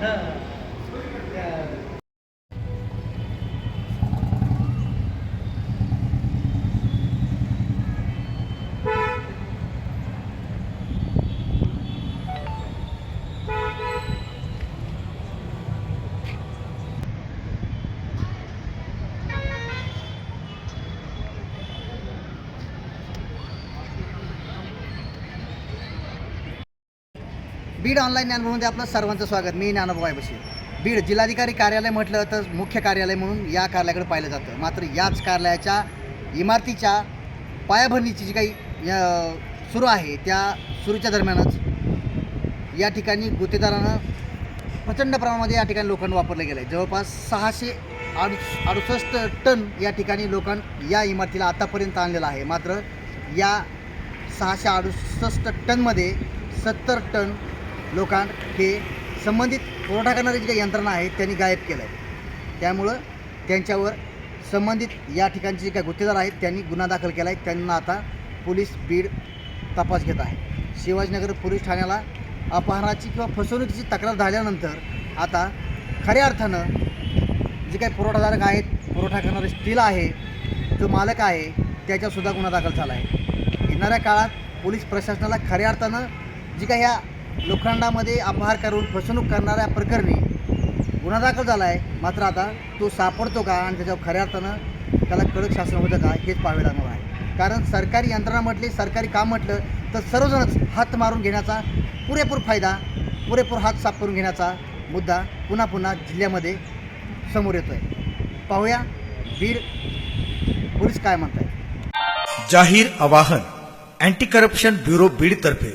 হ্যাঁ बीड ऑनलाईन ज्ञानभूमीमध्ये आपलं सर्वांचं स्वागत. मी ज्ञानोबा बशी. बीड जिल्हाधिकारी कार्यालय म्हटलं तर मुख्य कार्यालय म्हणून या कार्यालयाकडे पाहिलं जातं. मात्र याच कार्यालयाच्या इमारतीच्या पायाभरणीची जी काही सुरू आहे त्या सुरूच्या दरम्यानच या ठिकाणी गुत्तेदारानं प्रचंड प्रमाणामध्ये या ठिकाणी लोखंड वापरलं गेलं. आहे जवळपास सहाशे अडुस अडुसष्ट टन या ठिकाणी लोखंड या इमारतीला आतापर्यंत आणलेलं आहे. मात्र या सहाशे अडुसष्ट टनमध्ये सत्तर टन लोकां हे संबंधित पुरवठा करणारी जी काही यंत्रणा आहे त्यांनी गायब केलं आहे त्यामुळं त्यांच्यावर संबंधित या ठिकाणचे जे काही गुत्तेदार आहेत त्यांनी गुन्हा दाखल केला आहे त्यांना आता पोलीस बीड तपास घेत आहे. शिवाजीनगर पोलीस ठाण्याला अपहरणाची किंवा फसवणुकीची तक्रार झाल्यानंतर आता खऱ्या अर्थानं जे काही पुरवठाधारक आहेत पुरवठा करणारे स्टील आहे जो मालक आहे त्याच्यासुद्धा गुन्हा दाखल झाला आहे. येणाऱ्या काळात पोलीस प्रशासनाला खऱ्या अर्थानं जी काही ह्या लोखंडामध्ये अपहार करून फसवणूक करणाऱ्या प्रकरणी गुन्हा दाखल झाला आहे मात्र आता तो सापडतो का आणि त्याच्यावर खऱ्या अर्थानं त्याला कडक शासन होतं का हेच पाहावे लागणार आहे. कारण सरकारी यंत्रणा म्हटली सरकारी काम म्हटलं तर सर्वजणच हात मारून घेण्याचा पुरेपूर फायदा पुरेपूर हात साफ करून घेण्याचा मुद्दा पुन्हा पुन्हा जिल्ह्यामध्ये समोर येतो आहे पाहूया बीड पोलीस काय म्हणत जाहीर आवाहन anti corruption bureau बीडतर्फे.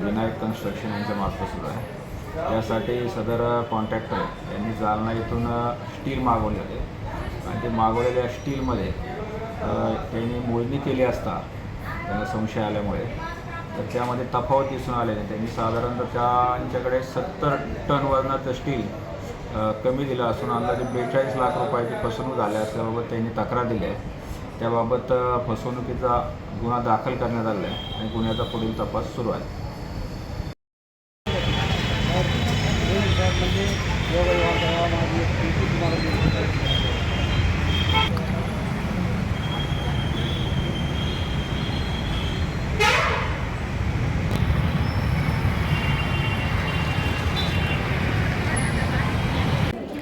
Vinayak construction यांच्या मार्फत सुरू आहे. त्यासाठी सदर कॉन्ट्रॅक्टर यांनी जालना इथून स्टील मागवले होते आणि ते मागवलेल्या स्टीलमध्ये त्यांनी मोजणी केली असता त्यांना संशय आल्यामुळे. तर त्यामध्ये तफावत दिसून आल्याने त्यांनी साधारणतः त्यांच्याकडे सत्तर टन वजनाचं स्टील कमी दिलं असून अंदाजे बेचाळीस लाख रुपयाची फसवणूक झाल्या असल्याबाबत त्यांनी तक्रार दिली आहे. त्याबाबत फसवणुकीचा गुन्हा दाखल करण्यात आला आहे आणि गुन्ह्याचा पुढील तपास सुरू आहे.